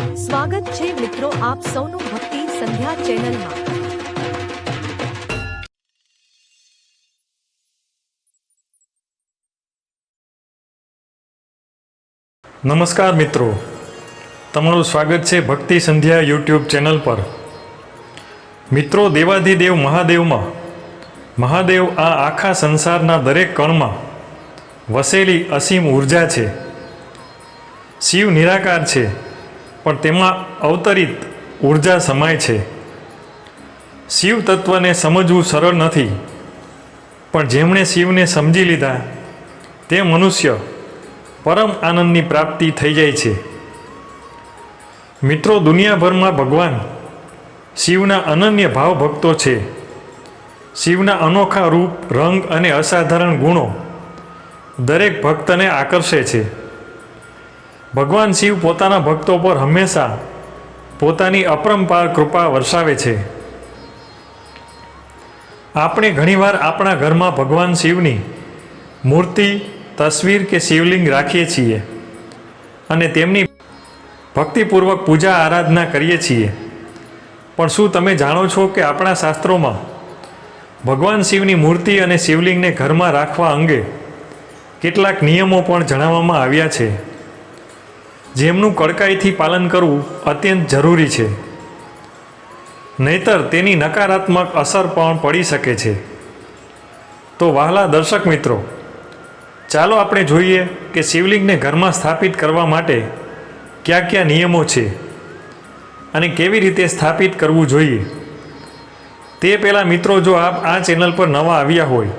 સ્વાગત છે મિત્રો આપ સૌનું ભક્તિ સંધ્યા ચેનલમાં. નમસ્કાર મિત્રો. તમારું સ્વાગત છે ભક્તિ સંધ્યા યુટ્યુબ ચેનલ પર. મિત્રો દેવાધિદેવ મહાદેવમાં, મહાદેવ આ આખા સંસારના દરેક કણમાં વસેલી અસીમ ઊર્જા છે. શિવ નિરાકાર છે. પણ તેમાં અવતરિત ઊર્જા સમાય છે. શિવ તત્વને સમજવું સરળ નથી. પણ જેમણે શિવને સમજી લીધા, તે મનુષ્ય પરમ આનંદની પ્રાપ્તિ થઈ જાય છે. મિત્રો, દુનિયાભરમાં ભગવાન શિવના અનન્ય ભાવ ભક્તો છે. શિવના અનોખા રૂપ, રંગ અને અસાધારણ ગુણો દરેક ભક્તને આકર્ષે છે. ભગવાન શિવ પોતાના ભક્તો પર હંમેશા પોતાની અપરંપાર કૃપા વરસાવે છે. આપણે ઘણીવાર આપણા ઘરમાં ભગવાન શિવની મૂર્તિ, તસવીર કે શિવલિંગ રાખીએ છીએ અને તેમની ભક્તિપૂર્વક પૂજા આરાધના કરીએ છીએ. પણ શું તમે જાણો છો કે આપણા શાસ્ત્રોમાં ભગવાન શિવની મૂર્તિ અને શિવલિંગને ઘરમાં રાખવા અંગે કેટલાક નિયમો પણ જણાવવામાં આવ્યા છે? જેમનું કડકાઈથી પાલન કરવું અત્યંત જરૂરી છે. નહીતર તેની નકારાત્મક અસર પણ પડી શકે છે. તો વહાલા દર્શક મિત્રો, ચાલો આપણે જોઈએ કે શિવલિંગને ઘરમાં સ્થાપિત કરવા માટે કયા કયા નિયમો છે અને કેવી રીતે સ્થાપિત કરવું જોઈએ. તે પહેલાં મિત્રો, જો આપ આ ચેનલ પર નવા આવ્યા હોય,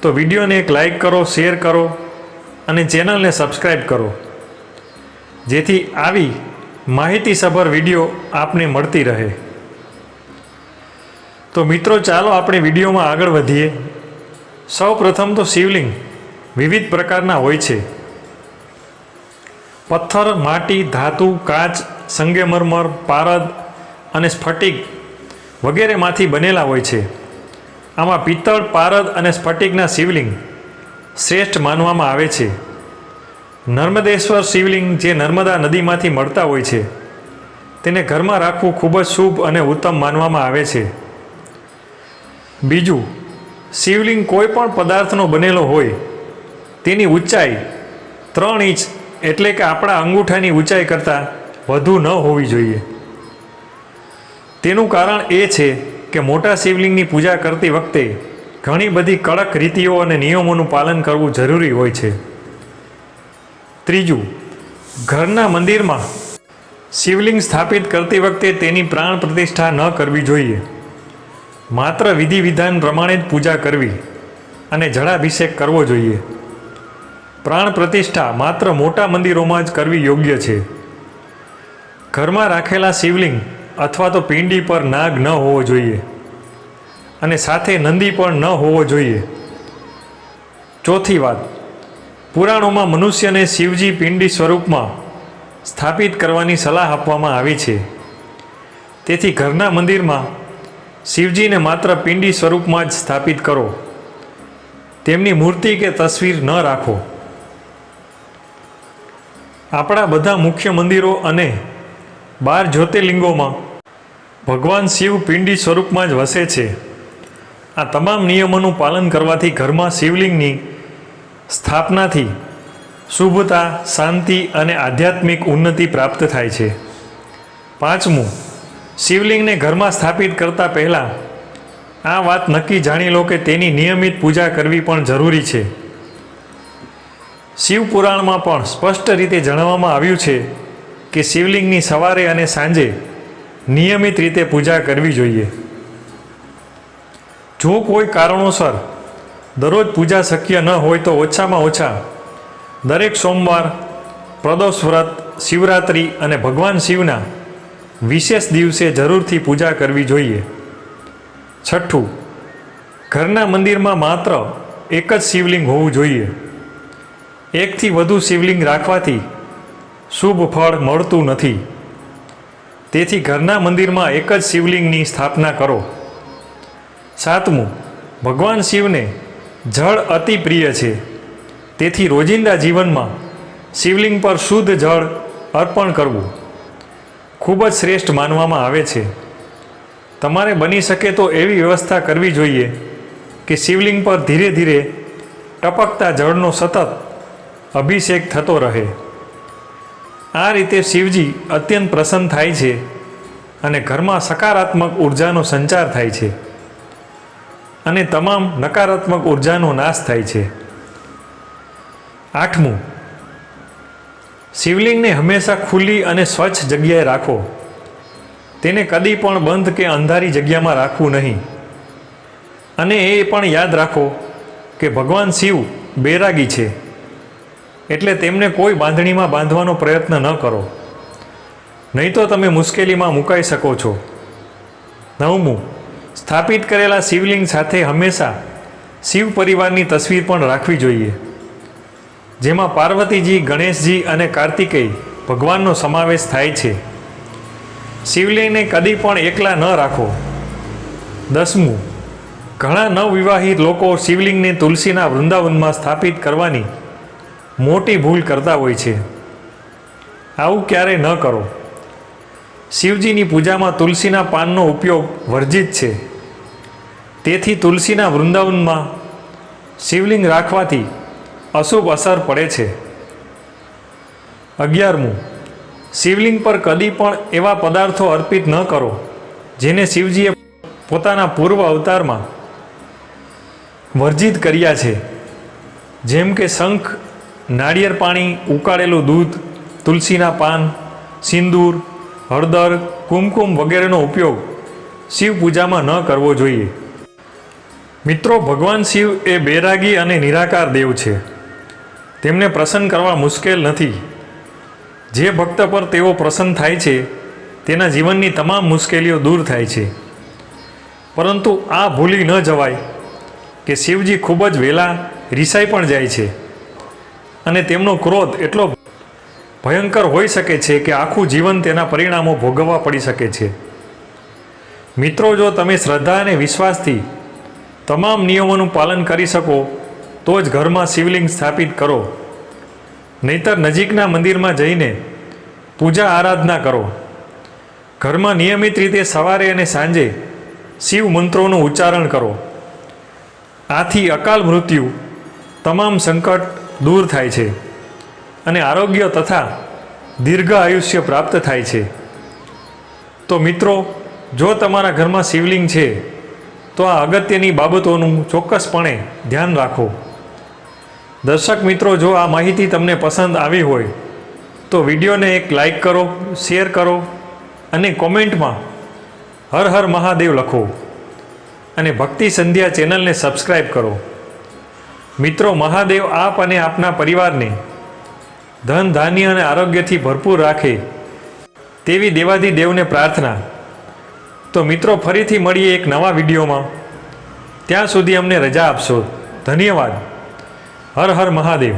તો વિડીયોને એક લાઈક કરો, શેર કરો અને ચેનલને સબસ્ક્રાઈબ કરો. જેથી આવી માહિતીસભર વીડિયો આપને મળતી રહે. તો મિત્રો, ચાલો આપણે વિડીયોમાં આગળ વધીએ. સૌ પ્રથમ તો શિવલિંગ વિવિધ પ્રકારના હોય છે. પથ્થર, માટી, ધાતુ, કાચ, સંગેમરમર, પારદ અને સ્ફટિક વગેરેમાંથી બનેલા હોય છે. આમાં પિત્તળ, પારદ અને સ્ફટિકના શિવલિંગ શ્રેષ્ઠ માનવામાં આવે છે. નર્મદેશ્વર શિવલિંગ જે નર્મદા નદીમાંથી મળતા હોય છે, તેને ઘરમાં રાખવું ખૂબ જ શુભ અને ઉત્તમ માનવામાં આવે છે. બીજું, શિવલિંગ કોઈ પણ પદાર્થનો બનેલો હોય, તેની ઊંચાઈ ત્રણ ઇંચ એટલે કે આપણા અંગૂઠાની ઊંચાઈ કરતાં વધુ ન હોવી જોઈએ. તેનું કારણ એ છે કે મોટા શિવલિંગની પૂજા કરતી વખતે ઘણી બધી કડક રીતિઓ અને નિયમોનું પાલન કરવું જરૂરી હોય છે. ત્રીજું, ઘરના મંદિરમાં શિવલિંગ સ્થાપિત કરતી વખતે તેની પ્રાણ પ્રતિષ્ઠા ન કરવી જોઈએ. માત્ર વિધિ વિધાન પ્રમાણે જ પૂજા કરવી અને જળાભિષેક કરવો જોઈએ. પ્રાણ પ્રતિષ્ઠા માત્ર મોટા મંદિરોમાં જ કરવી યોગ્ય છે. ઘરમાં રાખેલા શિવલિંગ અથવા તો પિંડી પર નાગ ન હોવો જોઈએ અને સાથે નંદી પણ ન હોવો જોઈએ. ચોથી વાત પુરાણોમાં મનુષ્યને શિવજી પિંડી સ્વરૂપમાં સ્થાપિત કરવાની સલાહ આપવામાં આવી છે. તેથી ઘરના મંદિરમાં શિવજીને માત્ર પિંડી સ્વરૂપમાં જ સ્થાપિત કરો. તેમની મૂર્તિ કે તસવીર ન રાખો. આપણા બધા મુખ્ય મંદિરો અને બાર જ્યોતિર્લિંગોમાં ભગવાન શિવ પિંડી સ્વરૂપમાં જ વસે છે. આ તમામ નિયમોનું પાલન કરવાથી ઘરમાં શિવલિંગની સ્થાપનાથી શુભતા, શાંતિ અને આધ્યાત્મિક ઉન્નતિ પ્રાપ્ત થાય છે. પાંચમું, શિવલિંગને ઘરમાં સ્થાપિત કરતાં પહેલાં આ વાત નક્કી જાણી લો કે તેની નિયમિત પૂજા કરવી પણ જરૂરી છે. શિવપુરાણમાં પણ સ્પષ્ટ રીતે જણાવવામાં આવ્યું છે કે શિવલિંગની સવારે અને સાંજે નિયમિત રીતે પૂજા કરવી જોઈએ. જો કોઈ કારણોસર દરરોજ પૂજા શક્ય ન હોય તો ઓછામાં ઓછા દરેક સોમવાર પ્રદોષ વ્રત, શિવરાત્રિ અને ભગવાન શિવના વિશેષ દિવસે જરૂરથી પૂજા કરવી જોઈએ. છઠ્ઠું, ઘરના મંદિરમાં માત્ર એક જ શિવલિંગ હોવું જોઈએ. એકથી વધુ શિવલિંગ રાખવાથી શુભ ફળ મળતું નથી. તેથી ઘરના મંદિરમાં એક જ શિવલિંગની સ્થાપના કરો. સાતમું, ભગવાન શિવને જળ અતિ પ્રિય છે. તેથી રોજિંદા જીવનમાં શિવલિંગ પર શુદ્ધ જળ અર્પણ કરવું ખૂબ જ શ્રેષ્ઠ માનવામાં આવે છે. તમારે બની શકે તો એવી વ્યવસ્થા કરવી જોઈએ કે શિવલિંગ પર ધીરે ધીરે ટપકતા જળનો સતત અભિષેક થતો રહે. આ રીતે શિવજી અત્યંત પ્રસન્ન થાય છે અને ઘરમાં સકારાત્મક ઉર્જાનો સંચાર થાય છે. અને તમામ નકારાત્મક ઉર્જાનો નાશ થાય છે. આઠમું, શિવલિંગને હંમેશા ખુલ્લી અને સ્વચ્છ જગ્યાએ રાખો. તેને કદી પણ બંધ કે અંધારી જગ્યામાં રાખવું નહીં. અને એ પણ યાદ રાખો કે ભગવાન શિવ બેરાગી છે. એટલે તેમને કોઈ બાંધણીમાં બાંધવાનો પ્રયત્ન ન કરો. નહીં તો તમે મુશ્કેલીમાં મુકાઈ શકો છો. નવમું સ્થાપિત કરેલા શિવલિંગ સાથે હંમેશા શિવ પરિવારની તસવીર પણ રાખવી જોઈએ. જેમાં પાર્વતીજી, ગણેશજી અને કાર્તિકેય ભગવાનનો સમાવેશ થાય છે. શિવલિંગને કદી પણ એકલા ન રાખો. દસમું, ઘણા નવવિવાહિત લોકો શિવલિંગને તુલસીના વૃંદાવનમાં સ્થાપિત કરવાની મોટી ભૂલ કરતા હોય છે. આવું ક્યારેય ન કરો. શિવજીની પૂજામાં તુલસીના પાનનો ઉપયોગ વર્જિત છે. તેથી તુલસીના વૃંદાવનમાં શિવલિંગ રાખવાથી અશુભ અસર પડે છે. અગિયારમું, શિવલિંગ પર કદી પણ એવા પદાર્થો અર્પિત ન કરો, જેને શિવજીએ પોતાના પૂર્વ અવતારમાં વર્જિત કર્યા છે. જેમ કે શંખ, નાળિયેર પાણી, ઉકાળેલું દૂધ, તુલસીના પાન, સિંદૂર હળદર, કુમકુમ વગેરેનો ઉપયોગ શિવ પૂજામાં ન કરવો જોઈએ. મિત્રો, ભગવાન શિવ એ બેરાગી અને નિરાકાર દેવ છે. તેમને પ્રસન્ન કરવા મુશ્કેલ નથી. જે ભક્ત પર તેઓ પ્રસન્ન થાય છે, તેના જીવનની તમામ મુશ્કેલીઓ દૂર થાય છે. પરંતુ આ ભૂલી ન જવાય કે શિવજી ખૂબ જ વહેલા રિસાઈ પણ જાય છે. અને તેમનો ક્રોધ એટલો ભયંકર હોઈ શકે છે કે આખું જીવન તેના પરિણામો ભોગવવા પડી શકે છે. મિત્રો, જો તમે શ્રદ્ધા અને વિશ્વાસથી તમામ નિયમોનું પાલન કરી શકો, તો જ ઘરમાં શિવલિંગ સ્થાપિત કરો. નહીતર નજીકના મંદિરમાં જઈને પૂજા આરાધના કરો. ઘરમાં નિયમિત રીતે સવારે અને સાંજે શિવ મંત્રોનું ઉચ્ચારણ કરો. આથી અકાલ મૃત્યુ તમામ સંકટ દૂર થાય છે. અને આરોગ્ય તથા દીર્ઘ આયુષ્ય પ્રાપ્ત થાય છે. તો મિત્રો, જો તમારા ઘરમાં શિવલિંગ છે, તો આ અગત્યની બાબતોનું ચોક્કસપણે ધ્યાન રાખો. દર્શક મિત્રો, જો આ માહિતી તમને પસંદ આવી હોય, તો વિડીયોને એક લાઈક કરો, શેર કરો અને કોમેન્ટમાં હર હર મહાદેવ લખો અને ભક્તિ સંધ્યા ચેનલને સબસ્ક્રાઈબ કરો. મિત્રો, મહાદેવ આપ અને આપના પરિવારને ધન, ધાન્ય અને આરોગ્યથી ભરપૂર રાખે તેવી દેવાધી દેવને પ્રાર્થના. તો મિત્રો, ફરીથી મળીએ એક નવા વિડીયોમાં. ત્યાં સુધી અમને રજા આપશો. ધન્યવાદ. હર હર મહાદેવ.